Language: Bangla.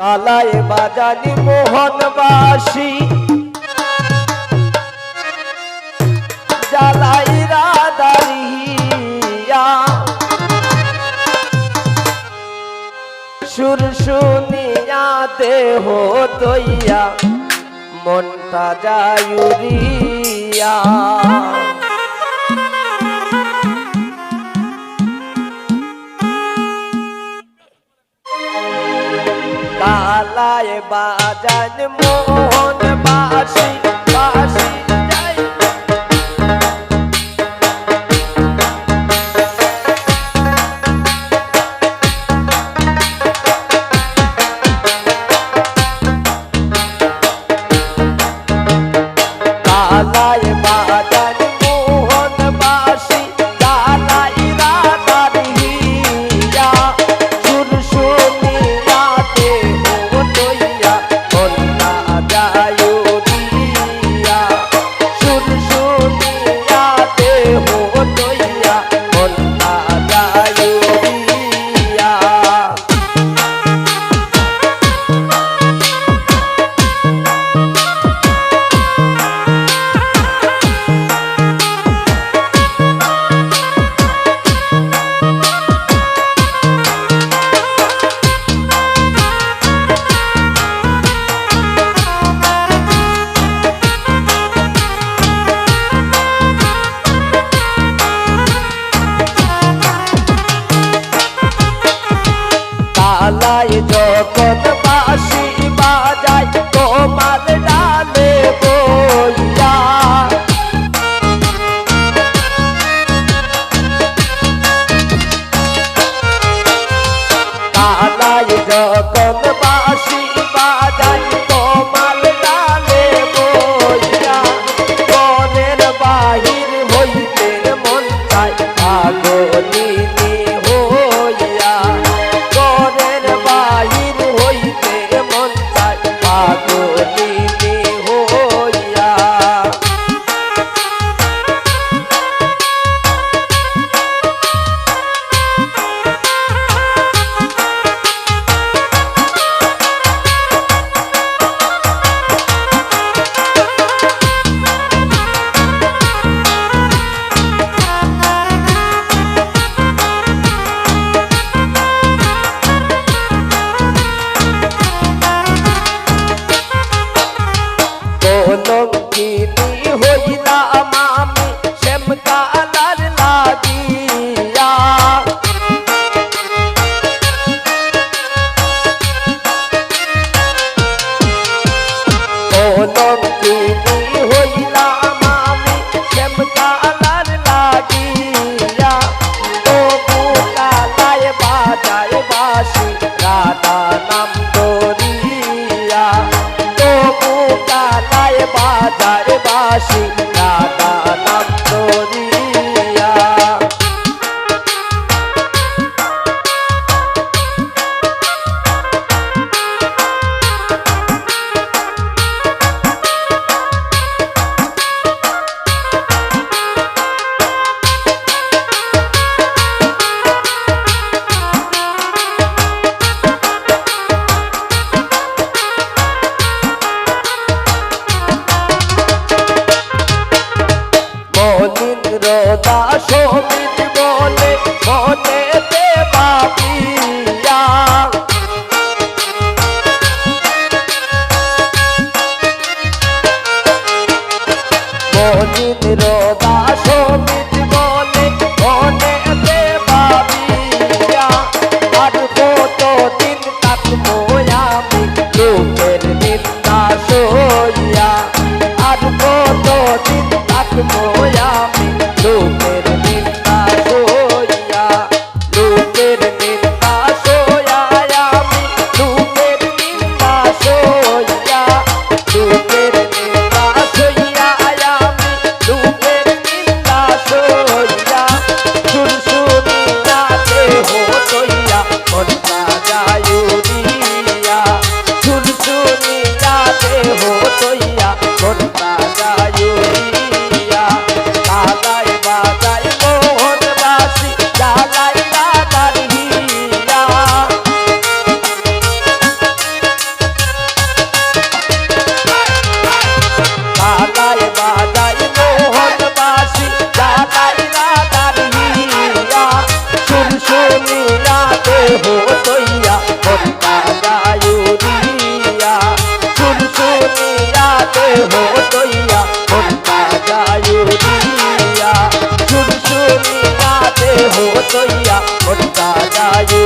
কালায় বাজানি মোহনবাসী। জালাই রাদারিয়া সুর শুনিয়া দেহ তৈয়া মনটা যায়ুরিয়া। বাজান মোহন বাসী সবাই যখন বাসি বাজাই তোমার ডালে বইয়া বাহির হইতে মন চাই दादा निकाते हो तो या उठता जायू